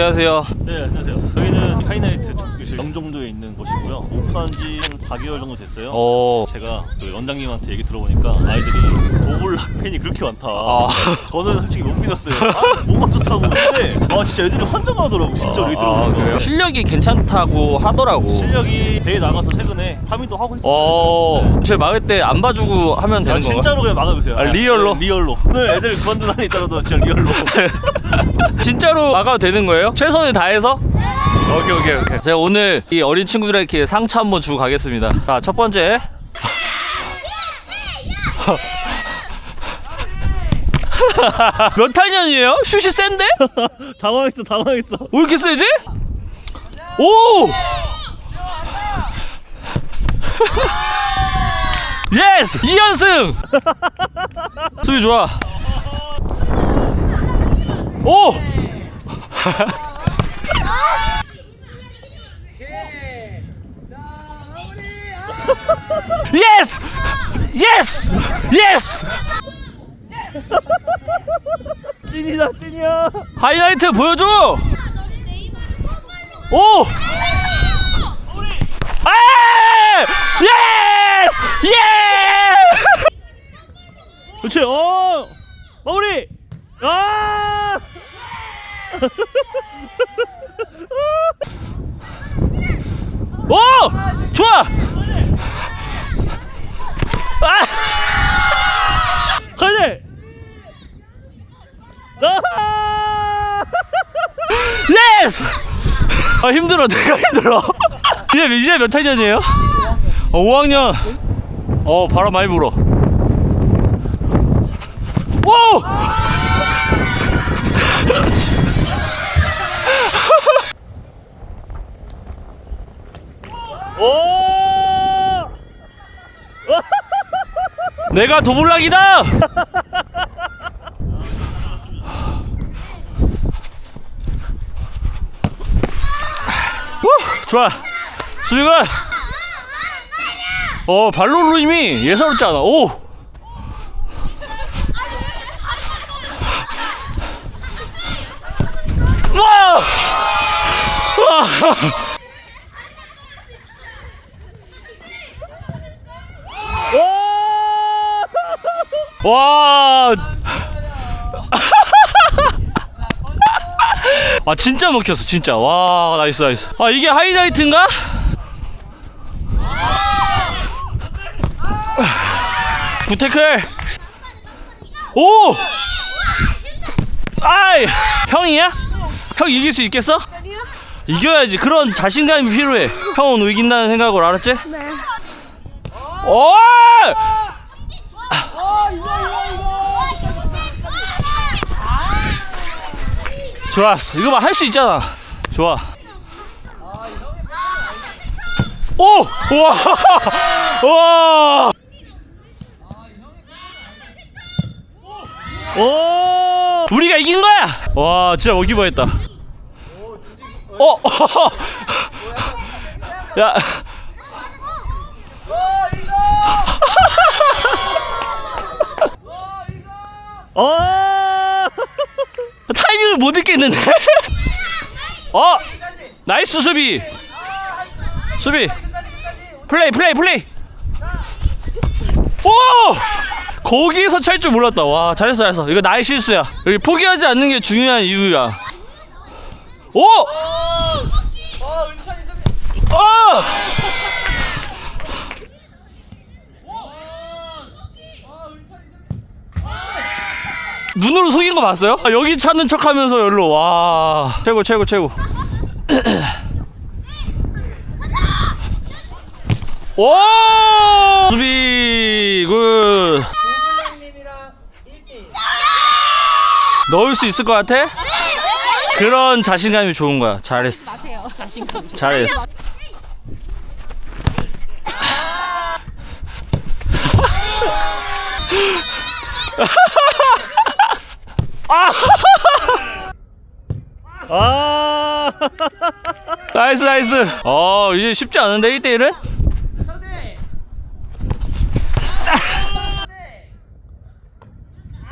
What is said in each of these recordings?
안녕하세요. 네, 안녕하세요. 저희는 하이나이트 축구실 영종도에 있는 곳이고요. 오픈한 지한 4개월 정도 됐어요. 어, 제가 그 원장님한테 얘기 들어보니까 아이들이 도블락 팬이 그렇게 많다. 아. 저는 솔직히 못 믿었어요. 아, 뭐가 좋다고 근데 아 진짜 애들이 환장하더라고 진짜 얘기 아, 들어보니까. 그래요? 실력이 괜찮다고 하더라고. 실력이 대회 나가서 최근에 3위도 하고 있었어요. 어, 제 막을 때 안 봐주고 하면 네. 아, 되는 건가요? 진짜로 그냥 막아보세요. 아, 리얼로? 네, 리얼로. 오늘 애들 그만둔 한이 있더라도 진짜 리얼로. 진짜로 막아도 되는 거예요? 최선을 다해서? 오케이 오케이 오케이. 제가 오늘 이 어린 친구들에게 상처 한번 주고 가겠습니다. 자, 첫 번째. 몇 학년이에요? 슛이 센데? 당황했어, 당황했어. 왜 이렇게 세지? 오! 예스! 2연승! 수비 좋아. 오! 예스! 예스! 예스! 찐이다, 찐이야. 하이라이트 보여줘! 오! 아! 예스! 예! 그렇지, 어! 마무리! 아! 오! 좋아! 아! 가야 아! 예스! 아 힘들어 내가 힘들어 이제 이제 몇 학년이에요? 어 5학년 어 바람 많이 불어 오! 오! 내가 도블락이다! 후, 좋아 수비가 어 발로루님이 예사롭지 않아 오 와! 오! 와. 아 진짜 먹혔어 진짜 와 나이스 나이스 아 이게 하이라이트인가? 구테클 오! 아이 형이야? 형 이길 수 있겠어? 이겨야지 그런 자신감이 필요해 형은 이긴다는 생각으로 알았지? 네 오! 좋았어. 이거 봐, 할 수 있잖아. 좋아. 오! 와! 와! 오! 우리가 이긴 거야! 와, 진짜 먹기 뻔했다. 어! 야. 오! 못 읽겠는데? 어! 나이스 수비! 수비! 플레이, 플레이, 플레이! 오! 거기에서 찰 줄 몰랐다. 와, 잘했어, 잘했어. 이거 나의 실수야. 여기 포기하지 않는 게 중요한 이유야. 오! 어, 은찬이. 어! 눈으로 속인 거 봤어요? 아, 여기 찾는 척 하면서 여기로. 와. 최고 최고 최고. 오! 수비 굿. 넣을 수 있을 것 같아? 그런 자신감이 좋은 거야. 잘했어. 잘했어 아! 나이스 나이스 어 이제 쉽지 않은데 1대1은?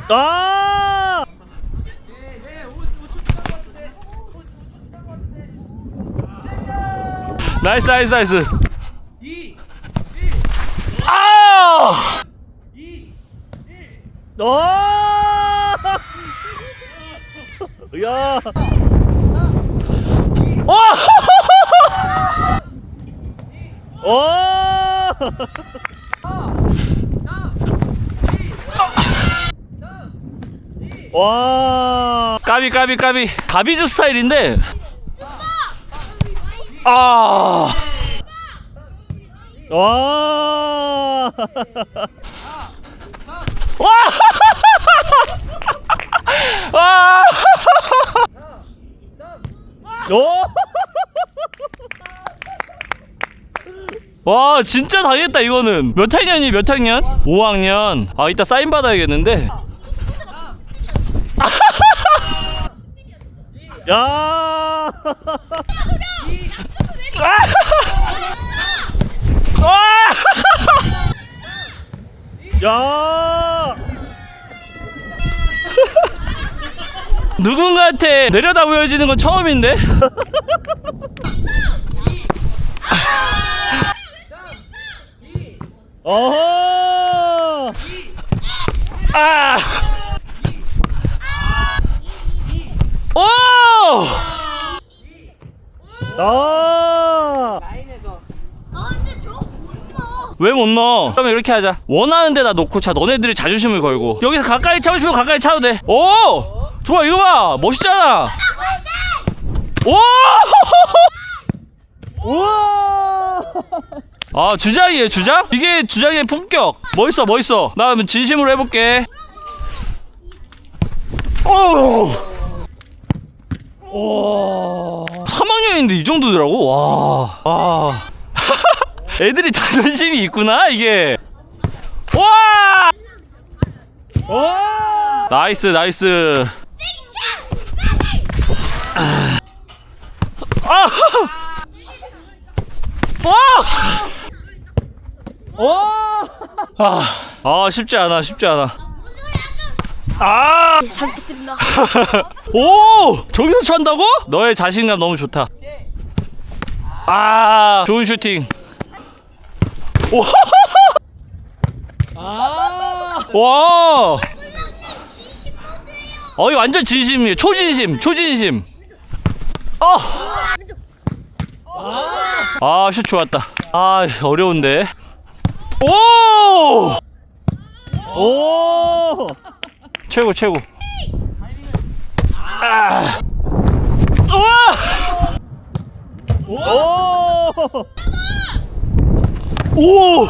아! 나이스 나이스 나이스 아 어! 야! 와! 어! 와! 까비 까비 까비 가비즈 스타일인데 아 와! 와! 와! 오! 와 진짜 당했다 이거는 몇 학년이 몇 학년? 5학년 아 이따 사인 받아야겠는데 야! 와! 야! 누군가한테 내려다 보여지는 건 처음인데? 어허! 아! 오! 아! 아 근데 저못 넣어. 왜 못 넣어? 그러면 이렇게 하자. 원하는 데다 놓고 차. 너네들이 자존심을 걸고. 여기서 가까이 차고 싶으면 가까이 차도 돼. 오! 좋아, 이거 봐. 멋있잖아. 오! 우와! 아, 주장이에요, 주장? 이게 주장의 품격. 멋있어, 멋있어. 나 그러면 진심으로 해볼게. 오! 오! 3학년인데 이 정도더라고? 와. 와. 애들이 자존심이 있구나, 이게. 와! 와! 나이스, 나이스. 아! 와! 와! 아, 아 쉽지 않아, 쉽지 않아. 아! 잘 부탁드립니다. 오! 저기서 찬다고? 너의 자신감 너무 좋다. 아, 좋은 슈팅. 오! 아! 와! 어 이 완전 진심이에요. 초진심, 초진심. 어! 아, 슛 좋았다. 아, 어려운데. 오! 오! 최고, 최고. 아! 우와! 오! 오!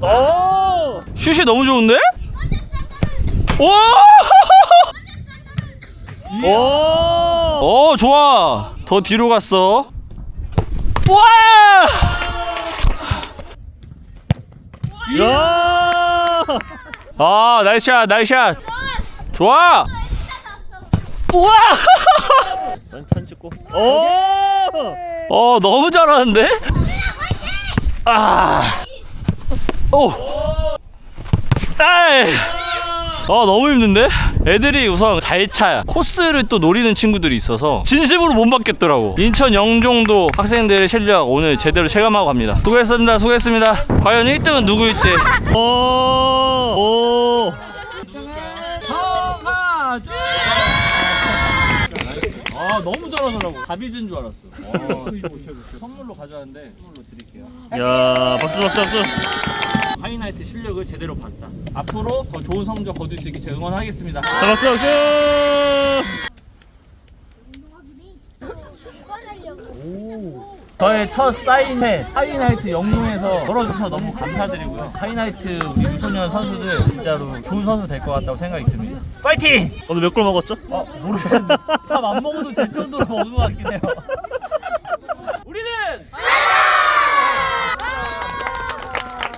오! 슛이 너무 좋은데? 오! 오! 어, 좋아. 더 뒤로 갔어. 와! 야! 아, 나이스 샷, 나이스 샷. 좋아. 우와! 산 찍고. 오! 어, 너무 잘하는데? 아. 오. 아이. 어, 너무 힘든데? 애들이 우선 잘 차. 코스를 또 노리는 친구들이 있어서 진심으로 못 받겠더라고. 인천 영종도 학생들의 실력 오늘 제대로 체감하고 갑니다. 수고했습니다. 수고했습니다. 과연 1등은 누구일지. 오! 오! 너무 잘하더라고. 가비즈인 줄 알았어. 어, 최고 최고. 선물로 가져왔는데 선물로 드릴게요. 야, 박수 박수 박수. 하이나이트 실력을 제대로 봤다. 앞으로 더 좋은 성적 거둘 수 있게 제가 응원하겠습니다. 자, 박수 박수. 저의 첫 사인회 하이나이트 영롱에서 걸어주셔서 너무 감사드리고요. 하이나이트 우리 유소년 선수들 진짜로 좋은 선수 될 것 같다고 생각이 듭니다 파이팅! 오늘 몇 골 먹었죠? 어 모르겠는데 밥 안 먹어도 될 정도로 먹은 것 같긴 해요